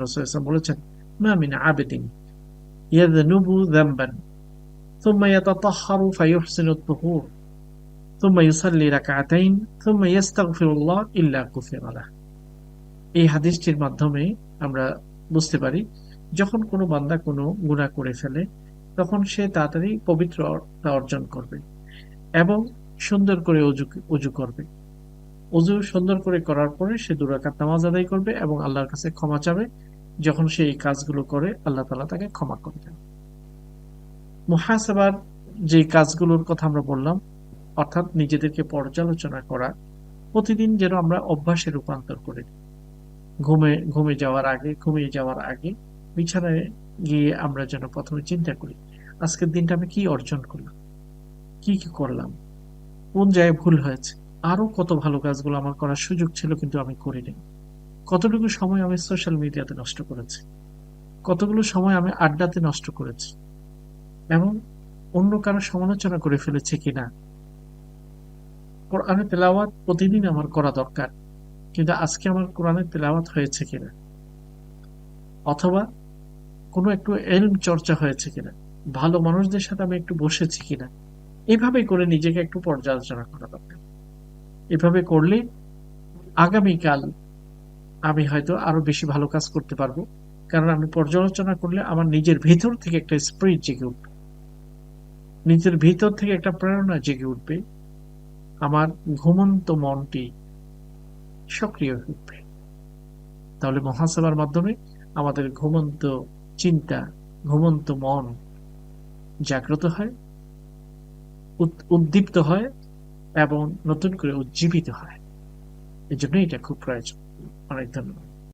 রসুলাম বলেছেন আবেদিন ইউসাল্লি রাকাতাইন ইল্লা এই হাদিসটির মাধ্যমে আমরা বুঝতে পারি, যখন কোনো বান্দা কোনো গুণা করে ফেলে, তখন সে তাড়াতাড়ি পবিত্রতা অর্জন করবে এবং সুন্দর করে উজু উজু করবে। অজু সুন্দর করে করার পরে সে দুরাকাত নামাজ আদায় করবে এবং আল্লাহর কাছে ক্ষমা চাবে। যখন সে এই কাজগুলো করে, আল্লাহ তালা তাকে ক্ষমা করে দেন। মুহাসাবার যে কাজগুলোর কথা আমরা বললাম, অর্থাৎ নিজেদেরকে পর্যালোচনা করা, প্রতিদিন যেন আমরা অভ্যাসে রূপান্তর করি। ঘুমে ঘুমে যাওয়ার আগে, ঘুমিয়ে যাওয়ার আগে, বিছানায় গিয়ে আমরা যেন প্রথমে চিন্তা করি, আজকের দিনটা আমি কি অর্জন করলাম? কি কি করলাম? কোন জায়গায় ভুল হয়েছে? আরও কত ভালো কাজগুলো আমার করার সুযোগ ছিল কিন্তু আমি করিনি। কতটুকু সময় আমি সোশ্যাল মিডিয়াতে নষ্ট করেছি? কতগুলো সময় আমি আড্ডাতে নষ্ট করেছি? এবং অন্য কারও সমালোচনা করে ফেলেছে কিনা? কোরআনের তেলাওয়াত প্রতিদিন আমার করা দরকার, কিন্তু আজকে আমার কোরআনে তেলাওয়াত হয়েছে কিনা? অথবা কোনো একটু এলম চর্চা হয়েছে কিনা? ভালো মানুষদের সাথে আমি একটু বসেছি কিনা? এভাবে করে নিজেকে একটু পর্যালোচনা করা দরকার। এভাবে করলে আগামীকাল আমি হয়তো আরও বেশি ভালো কাজ করতে পারব। কারণ আমি পর্যালোচনা করলে আমার নিজের ভেতর থেকে একটা স্পিরিট জেগে উঠবে। নিজের ভিতর থেকে একটা প্রেরণা জেগে উঠবে। আমার ঘুমন্ত মনটি সক্রিয় হয়ে উঠবে। তাহলে মহাসভার মাধ্যমে আমাদের ঘুমন্ত চিন্তা, ঘুমন্ত মন জাগ্রত হয় উদ্দীপ্ত হয় এবং নতুন করে উজ্জীবিত হয়। এই জন্য এটা খুব প্রয়োজন। অনেক ধন্যবাদ।